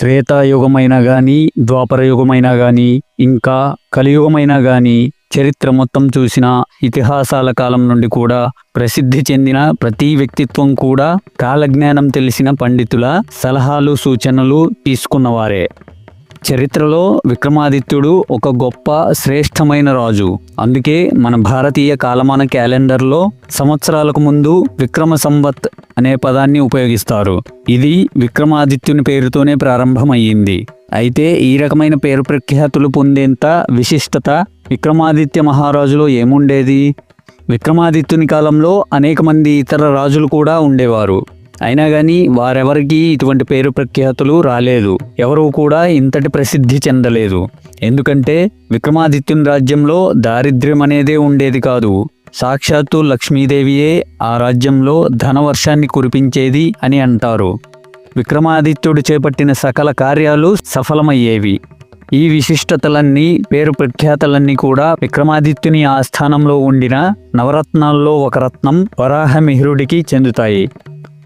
త్రేతాయుగమైనా కానీ ద్వాపర కానీ ఇంకా కలియుగమైనా కానీ చరిత్ర మొత్తం చూసిన ఇతిహాసాల కాలం నుండి కూడా ప్రసిద్ధి చెందిన ప్రతి వ్యక్తిత్వం కూడా కాలజ్ఞానం తెలిసిన పండితుల సలహాలు సూచనలు తీసుకున్నవారే. చరిత్రలో విక్రమాదిత్యుడు ఒక గొప్ప శ్రేష్టమైన రాజు. అందుకే మన భారతీయ కాలమాన క్యాలెండర్లో సంవత్సరాలకు ముందు విక్రమ సంవత్ అనే పదాన్ని ఉపయోగిస్తారు. ఇది విక్రమాదిత్యుని పేరుతోనే ప్రారంభమయ్యింది. అయితే ఈ రకమైన పేరు ప్రఖ్యాతులు పొందేంత విశిష్టత విక్రమాదిత్య మహారాజులో ఏముండేది? విక్రమాదిత్యుని కాలంలో అనేక మంది ఇతర రాజులు కూడా ఉండేవారు. అయినా కానీ వారెవరికి ఇటువంటి పేరు ప్రఖ్యాతులు రాలేదు. ఎవరూ కూడా ఇంతటి ప్రసిద్ధి చెందలేదు. ఎందుకంటే విక్రమాదిత్యుని రాజ్యంలో దారిద్ర్యం అనేదే ఉండేది కాదు. సాక్షాత్తు లక్ష్మీదేవియే ఆ రాజ్యంలో ధనవర్షాన్ని కురిపించేది అని అంటారు. విక్రమాదిత్యుడు చేపట్టిన సకల కార్యాలు సఫలమయ్యేవి. ఈ విశిష్టతలన్నీ పేరు ప్రఖ్యాతలన్నీ కూడా విక్రమాదిత్యుని ఆస్థానంలో ఉండిన నవరత్నాల్లో ఒక రత్నం వరాహమిహిరుడికి చెందుతాయి.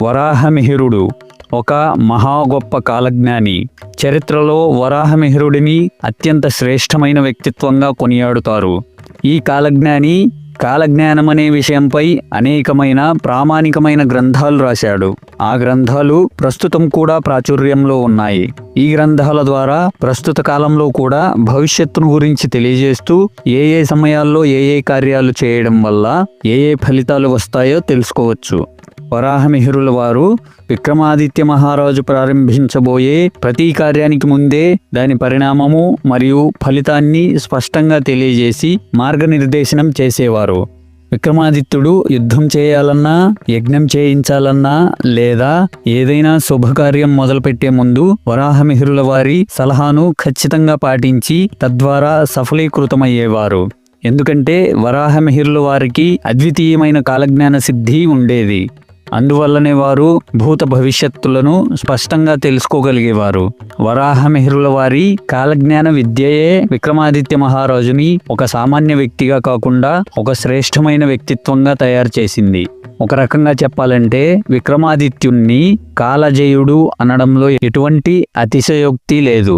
వరాహమిహిరుడు ఒక మహా గొప్ప కాలజ్ఞాని. చరిత్రలో వరాహమిహిరుడిని అత్యంత శ్రేష్టమైన వ్యక్తిత్వంగా కొనియాడుతారు. ఈ కాలజ్ఞాని కాలజ్ఞానం అనే విషయంపై అనేకమైన ప్రామాణికమైన గ్రంథాలు రాశాడు. ఆ గ్రంథాలు ప్రస్తుతం కూడా ప్రాచుర్యంలో ఉన్నాయి. ఈ గ్రంథాల ద్వారా ప్రస్తుత కాలంలో కూడా భవిష్యత్తును గురించి తెలియజేస్తూ ఏ ఏ సమయాల్లో ఏ ఏ కార్యాలు చేయడం వల్ల ఏ ఏ ఫలితాలు వస్తాయో తెలుసుకోవచ్చు. వరాహమిహిరుల వారు విక్రమాదిత్య మహారాజు ప్రారంభించబోయే ప్రతి కార్యానికి ముందే దాని పరిణామము మరియు ఫలితాన్ని స్పష్టంగా తెలియజేసి మార్గనిర్దేశనం చేసేవారు. విక్రమాదిత్యుడు యుద్ధం చేయాలన్నా యజ్ఞం చేయించాలన్నా లేదా ఏదైనా శుభకార్యం మొదలుపెట్టే ముందు వరాహమిహిరుల వారి సలహాను ఖచ్చితంగా పాటించి తద్వారా సఫలీకృతమయ్యేవారు. ఎందుకంటే వరాహమిహిరుల వారికి అద్వితీయమైన కాలజ్ఞాన సిద్ధి ఉండేది. అందువల్లనే వారు భూత భవిష్యత్తులను స్పష్టంగా తెలుసుకోగలిగేవారు. వరాహమిహిరుల వారి కాలజ్ఞాన విద్యయే విక్రమాదిత్య మహారాజుని ఒక సామాన్య వ్యక్తిగా కాకుండా ఒక శ్రేష్టమైన వ్యక్తిత్వంగా తయారు చేసింది. ఒక రకంగా చెప్పాలంటే విక్రమాదిత్యుణ్ణి కాలజయుడు అనడంలో ఎటువంటి అతిశయోక్తి లేదు.